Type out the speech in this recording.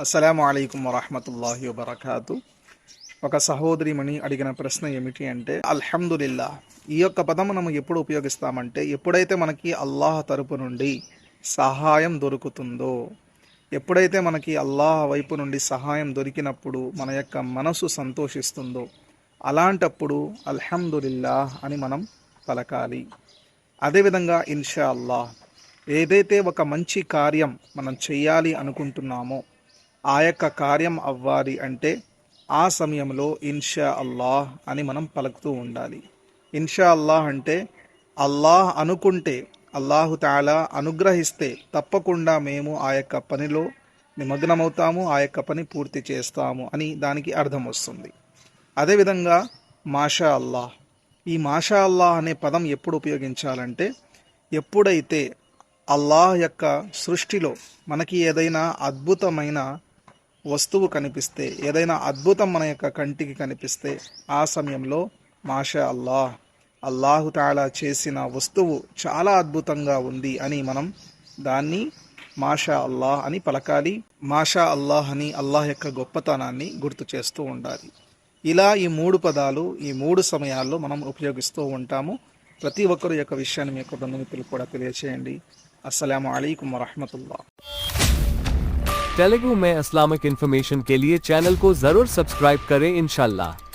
అస్సలం అయికం వరహమతుల్లాహి వబర్కాతు. ఒక సహోదరిమణి అడిగిన ప్రశ్న ఏమిటి అంటే అల్హమ్దుల్లా ఈ యొక్క పదం మనం ఎప్పుడు ఉపయోగిస్తామంటే ఎప్పుడైతే మనకి అల్లాహ్ తరపు నుండి సహాయం దొరుకుతుందో ఎప్పుడైతే మనకి అల్లాహ్ వైపు నుండి సహాయం దొరికినప్పుడు మన యొక్క మనసు సంతోషిస్తుందో అలాంటప్పుడు అల్హమ్దుల్లా అని మనం పలకాలి. అదేవిధంగా ఇన్షా అల్లాహ్ ఏదైతే ఒక మంచి కార్యం మనం చేయాలి అనుకుంటున్నామో ఆ యొక్క కార్యం అవ్వాలి అంటే ఆ సమయంలో ఇన్షా అల్లాహ్ అని మనం పలుకుతూ ఉండాలి. ఇన్షా అల్లాహ్ అంటే అల్లాహ్ అనుకుంటే అల్లాహు తాలా అనుగ్రహిస్తే తప్పకుండా మేము ఆ యొక్క పనిలో నిమగ్నమవుతాము ఆ యొక్క పని పూర్తి చేస్తాము అని దానికి అర్థం వస్తుంది. అదేవిధంగా మాషా అల్లాహ్. ఈ మాషా అల్లాహ్ అనే పదం ఎప్పుడు ఉపయోగించాలంటే ఎప్పుడైతే అల్లాహ్ యొక్క సృష్టిలో మనకి ఏదైనా అద్భుతమైన వస్తువు కనిపిస్తే ఏదైనా అద్భుతం మన యొక్క కంటికి కనిపిస్తే ఆ సమయంలో మాషా అల్లాహ్ అల్లాహుతాళా చేసిన వస్తువు చాలా అద్భుతంగా ఉంది అని మనం దాన్ని మాషా అల్లాహ్ అని పలకాలి. మాషా అల్లాహ్ అని అల్లాహ్ యొక్క గొప్పతనాన్ని గుర్తు చేస్తూ ఉండాలి. ఇలా ఈ మూడు పదాలు ఈ మూడు సమయాల్లో మనం ఉపయోగిస్తూ ఉంటాము. ప్రతి ఒక్కరు యొక్క విషయాన్ని మీ యొక్క బంధుమిత్రులు కూడా తెలియచేయండి. అస్సలం అయికం వరహమతుల్లా तेलुगु में इस्लामिक इन्फॉर्मेशन के लिए चैनल को ज़रूर सब्सक्राइब करें इंशाल्लाह।